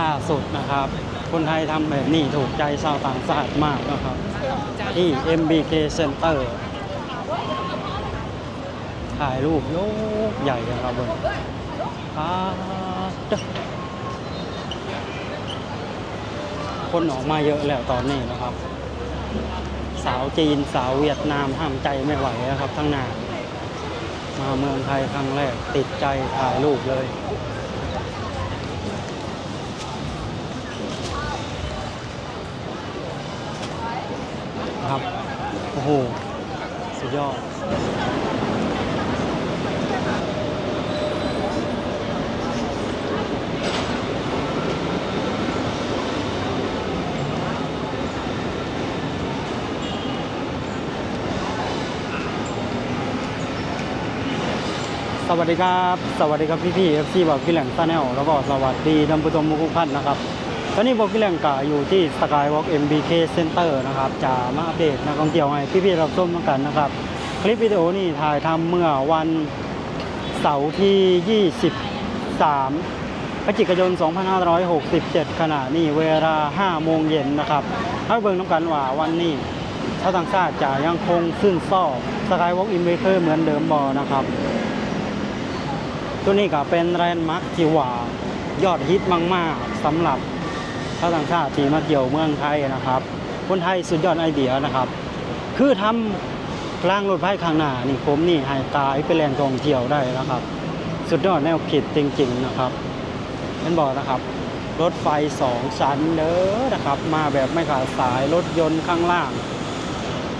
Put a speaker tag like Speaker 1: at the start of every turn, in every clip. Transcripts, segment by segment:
Speaker 1: ล่าสุดนะครับ คนไทยทำแบบนี้ถูกใจชาวต่างชาติมากนะครับ ที่ MBK Center ถ่ายรูปโยกใหญ่นะครับเบอ่าจ้ะคนออกมาเยอะแล้วตอนนี้นะครับ สาวจีนสาวเวียดนามห้ามใจไม่ไหวนะครับทั้งนามาเมืองไทยครั้งแรกติดใจถ่ายรูปเลย ครับ โอ้โห สุดยอดสวัสดีครับ สวัสดีครับพี่พี่เอฟซีบอกพี่แหลงซาแนลแล้วก็สวัสดีท่านผู้ชมทุกท่านนะครับ ตอนนี้บอกพี่แหลงกะอยู่ที่ Skywalk MBK Center นะครับ จะมาอัปเดตนักท่องเที่ยวให้พี่พี่ๆรับชมกันนะครับ คลิปวิดีโอนี้ถ่ายทำเมื่อวันเสาร์ที่ 23พฤศจิกายน 2567 ขณะนี้เวลา 5 โมงเย็นนะครับให้เบิ่งน้ำกันว่าวันนี้ชาวต่างชาติจะยังคงซึ่งซ่อ Skywalk MBK เหมือนเดิมบอนะครับ ตัวนี้ก็เป็นแลนด์มาร์คที่ว่ายอดฮิตมาก ๆสำหรับ ชาวต่างชาติที่มาเที่ยวเมืองไทยนะครับ คนไทยสุดยอดไอเดียนะครับ คือทำกลางรถไฟข้างหน้านี่ผมนี่ห้กลายเป็นแหล่งท่องเที่ยวได้นะครับ สุดยอดแนวคิดจริงๆนะครับเป็นบอกนะครับ รถไฟสองชั้นเด้อนะครับ มาแบบไม่ขาดสายรถยนต์ข้างล่าง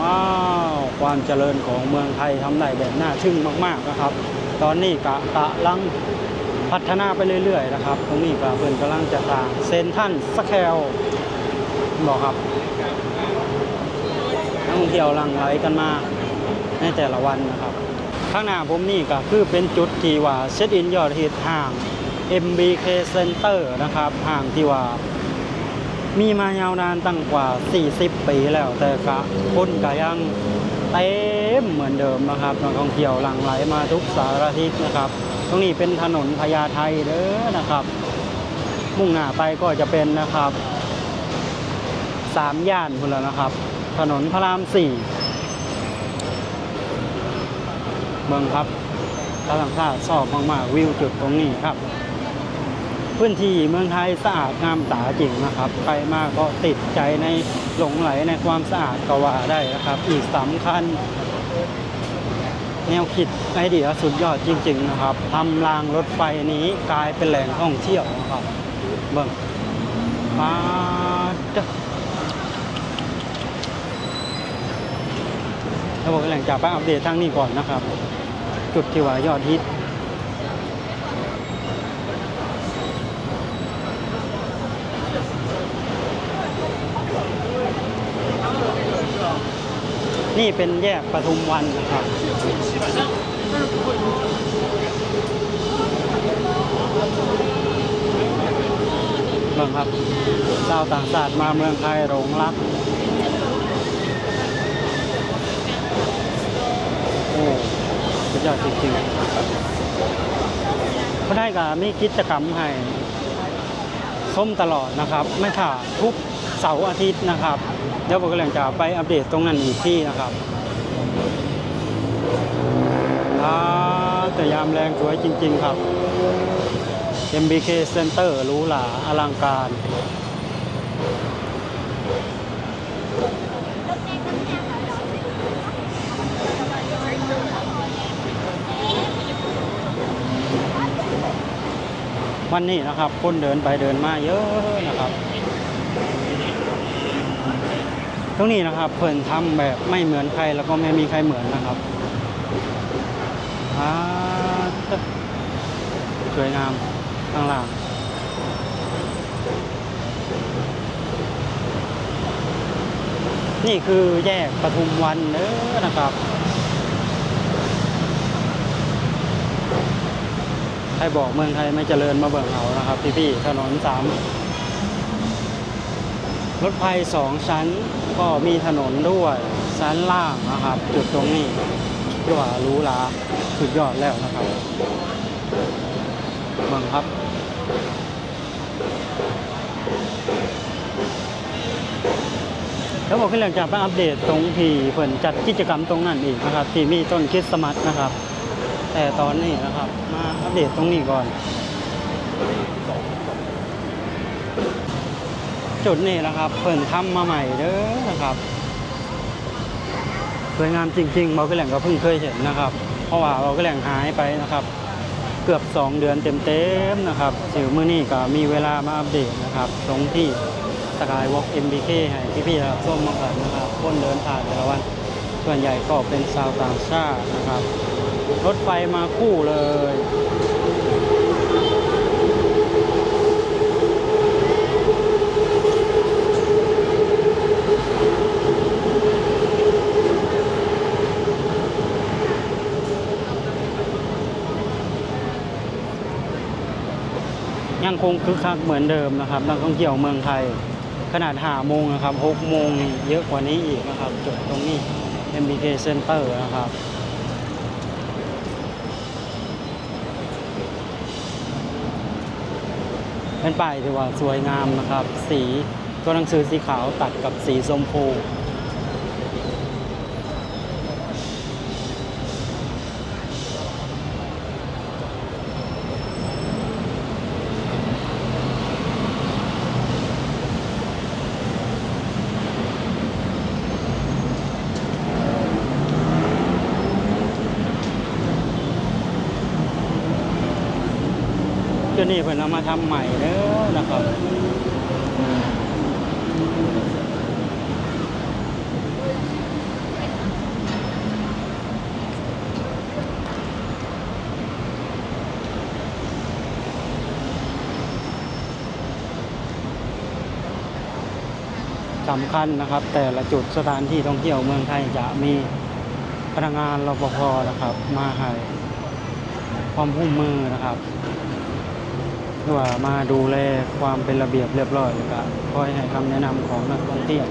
Speaker 1: ว้าวความเจริญของเมืองไทยทำได้แบบน่าทึ่งมาก ๆนะครับ ตอนนี้กะกะลัง พัฒนาไปเรื่อยๆนะครับตรงนี้ก็เพิ่นกำลังจะสร้างเซนทันสแคลบอกครับนักท่องเที่ยวหลังไหลกันมาในแต่ละวันนะครับข้างหน้าผมนี่ก็คือเป็นจุดที่ว่าเช็ดอินยอดฮิตห่าง MBK Center นะครับห่างที่ว่ามีมายาวนานตั้งกว่า 40 ปีแล้วแต่กะคนก็ยังเต็มเหมือนเดิมนะครับนักท่องเที่ยวหลั่งไหลมาทุกสารทิศนะครับ ตรงนี้เป็นถนนพญาไทเด้อนะครับ มุ่งหน้าไปก็จะเป็นนะครับสามย่านพุ่นแล้วนะครับ ถนนพระรามสี่เมืองครับตลาดชาติชอบมากๆวิวจุดตรงนี้ครับ พื้นที่เมืองไทยสะอาดงามตาจริงนะครับใครมาก็ติดใจในหลงไหลในความสะอาดกว่าได้นะครับ อีกสำคัญ แนวคิดไอเดียสุดยอดจริง ๆ นะครับทำรางรถไฟนี้กลายเป็นแหล่งท่องเที่ยวนะครับเบิ่งมาเด้ะแล้วบอกแหล่งจากไปอัปเดตทางนี้ก่อนนะครับ จุดที่ว่ายอดฮิต นี่เป็นแยกปทุมวันนะครับเมืองครับชาวต่างชาติมาเมืองไทยหลงรัก โอ้สุดยอดจริงๆก็ได้กับมีกิจกรรมให้ส้มตลอดนะครับ ไม่ขาดทุกเสาร์อาทิตย์นะครับ เดี๋ยวผมกำลังจะไปอัปเดตตรงนั้นอีกที่นะครับอาแต่ยามแรงสวยจริง ๆ ครับ MBK Center หรูหราอลังการวันนี้นะครับ คนเดินไปเดินมาเยอะนะครับ ตรงนี้นะครับเพิ่นทำแบบไม่เหมือนใครแล้วก็ไม่มีใครเหมือนนะครับสวยงามข้างล่างนี่คือแยกปทุมวันเด้อนะครับใครบอกเมืองไทยไม่เจริญมาเบิ่งเอานะครับ พี่ๆถนนสาม รถไฟสองชั้นก็มีถนนด้วยชั้นล่างนะครับ จุดตรงนี้ว่ารู้ละสุดยอดแล้วนะครับบังครับแล้วบอกขึ้นหลังจากไปอัปเดตตรงทีเพิ่นจัดกิจกรรมตรงนั้นอีกนะครับ ที่มีต้นคิดสมัตนะครับ แต่ตอนนี้นะครับ มาอัปเดตตรงนี้ก่อน จุดนี้นะครับ เพิ่นทำมาใหม่เด้อนะครับสวยงามจริงๆเราก็แหล่งก็เพิ่งเคยเห็นนะครับ เพราะว่าเราก็แหล่งหายไปนะครับ เกือบ 2 เดือนเต็มๆนะครับสิวมือนี้ก็มีเวลามาอัปเดตนะครับตรงที่สกายวอล์ก MBK ให้พี่ๆรับส้มมากันนะครับคนเดินผ่านแต่ละวัน ส่วนใหญ่ก็เป็นชาวต่างชาตินะครับ รถไฟมาคู่เลย คงคึกคักเหมือนเดิมนะครับนักท่องเที่ยวเมืองไทย ขนาดหาโมงนะครับหกโมงเยอะกว่านี้อีกนะครับจุดตรงนี้ MBK Center นะครับเป็นป้ายที่ว่าสวยงามนะครับ สีตัวหนังสือสีขาวตัดกับสีส้มพู จุดนี้เพิ่นเอามาทำใหม่เด้อนะครับสำคัญนะครับ แต่ละจุดสถานที่ท่องเที่ยวเมืองไทยจะมีพนักงานรปภนะครับ มาให้ความพุ่มมือนะครับ หรือว่ามาดูแลความเป็นระเบียบเรียบร้อยแล้วก็คอยให้คำแนะนำของนักท่องเที่ยว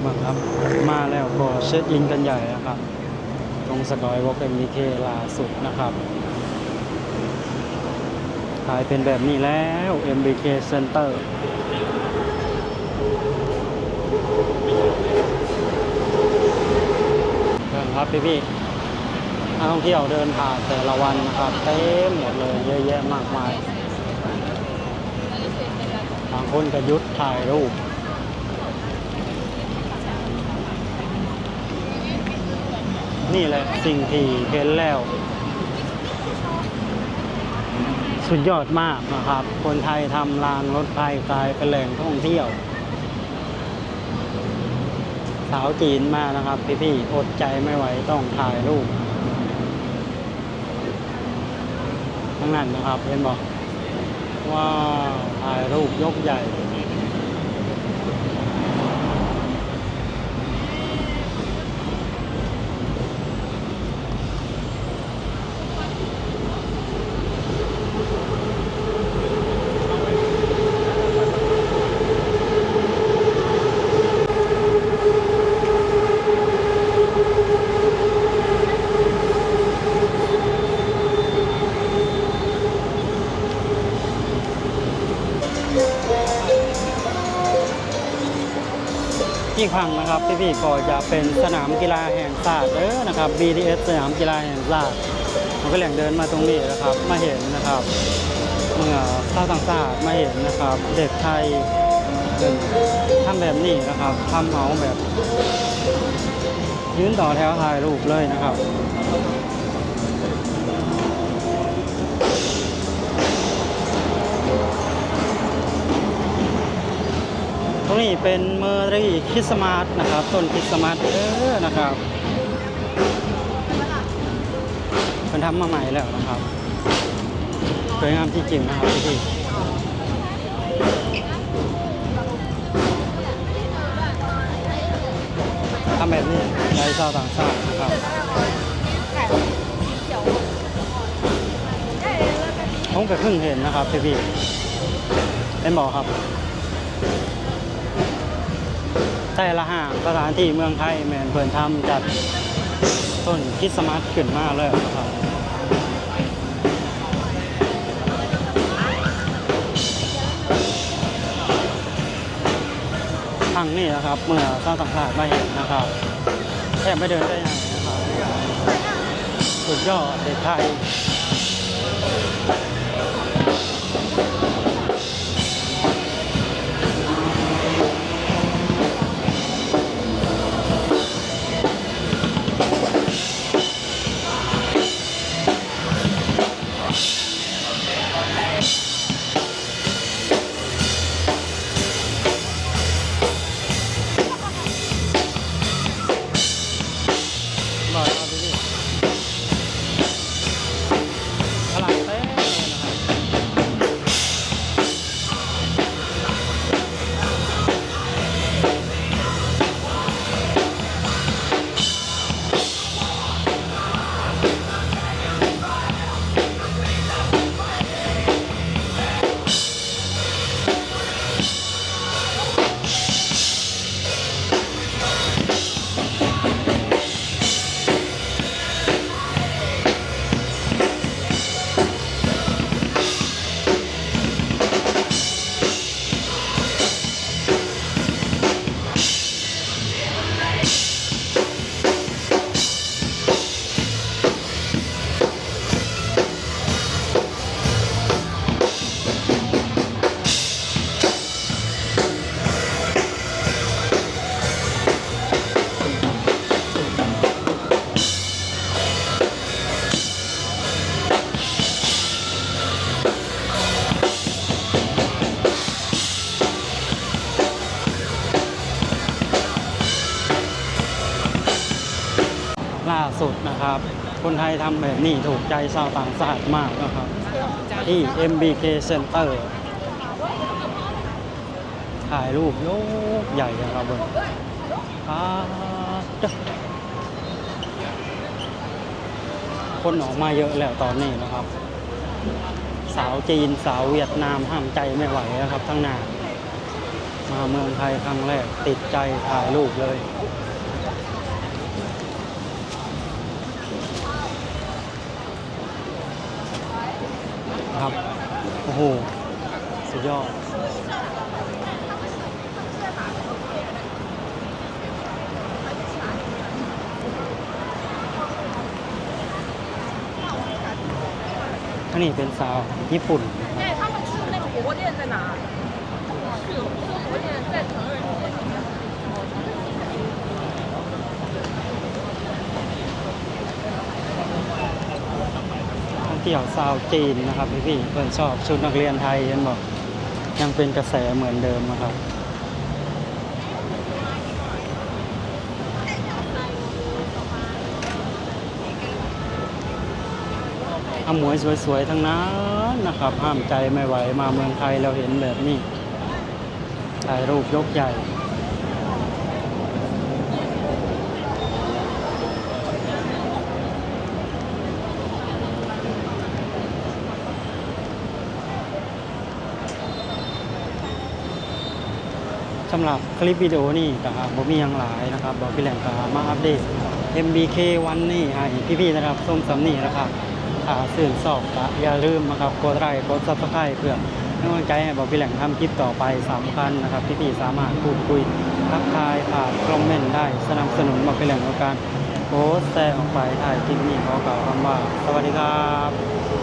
Speaker 1: เมืองครับมาแล้วก็เช็คอินกันใหญ่นะครับ ตรงสกอยวอล์กเอ็มีเคลาสุดนะครับกลายเป็นแบบนี้แล้ว MBK Center ครับพี่พี่ นักท่องเที่ยวเดินผ่านแต่ละวันนะครับเต็มหมดเลยเยอะแยะมากมายบางคนก็ยุดถ่ายรูปนี่แหละสิ่งที่เห็นแล้ว สุดยอดมากนะครับ คนไทยทำรางรถไฟกลายเป็นแหล่งท่องเที่ยว สาวจีนมากนะครับ พี่ๆอดใจไม่ไหวต้องถ่ายรูปทั้ง นั้นนะครับ เห็นบอกว้าวถ่ายรูปยกใหญ่ อีกฝั่งนะครับพี่ๆก็จะเป็นสนามกีฬาแห่งชาติเอ้อนะครับ BTS สนามกีฬาแห่งชาติมันก็แหล่งเดินมาตรงนี้นะครับ มาเห็นนะครับเมื่อชาวต่างชาติมาเห็นนะครับ เด็กไทยเป็นทำแบบนี้นะครับทำเอาแบบ ยืนต่อแถวถ่ายรูปเลยนะครับ เป็นเมอร์รี่คริสต์มาสนะครับต้นคริสต์มาสเออนะครับเป็นทำมาใหม่แล้วนะครับสวยงามจริงๆนะครับพี่ทำแบบนี้ใช้ชาวต่างชาตินะครับผมก็เพิ่งเห็นนะครับพี่ๆเป็นบอกครับ แต่ละห้าสถานที่เมืองไทยแมนเพิ่นทำจัดต้นคริสต์มาสขึ้นมาเลยนะครับทางนี่นะครับ เมื่อสร้างสังขารมาเห็นนะครับแทบไม่เดินได้ไหนนะครับสุดยอดเด็กไทย สุดนะครับ คนไทยทำแบบนี้ถูกใจชาวต่างชาติมากนะครับ ที่ MBK Center ถ่ายรูปโยกใหญ่นะครับบนอ่าคนออกมาเยอะแล้วตอนนี้นะครับ สาวจีนสาวเวียดนามห้ามใจไม่ไหวนะครับทั้งน้ามาเมืองไทยครั้งแรกติดใจถ่ายรูปเลย ครับ โอ้โห สุดยอด อันนี้เป็นสาวญี่ปุ่น
Speaker 2: 哎，他们去那个火锅店在哪？是
Speaker 1: เที่ยวสาวจีนนะครับพี่พี่ๆเพื่อนชอบชุดนักเรียนไทยเห็นบอกยังเป็นกระแสเหมือนเดิมนะครับอาหมวยสวยๆทั้งนั้นนะครับ ห้ามใจไม่ไหวมาเมืองไทยเราเห็นแบบนี้ถ่ายรูปยกใหญ่ สำหรับคลิปวิดีโอนี่นะครับผมมีอย่างหลายนะครับบอกพี่แหล่งกามาอัปเดต MBK วันนี้ให้พี่ๆนะครับส้มสำนีนะครับถ้าสื่นสอบก็อย่าลืมนะครับกดไลค์กดซับสไครต์เพื่อให้กำลังใจให้บอกพี่แหล่งทำคลิปต่อไปสำคัญนะครับพี่ๆสามารถพูดคุยทักทายผ่านคอมเมนต์ได้สนับสนุนบอกพี่แหล่งในการโพสต์แชร์ออกไปถ่ายคลิปนี้ขอกล่าวคำว่า สวัสดีครับ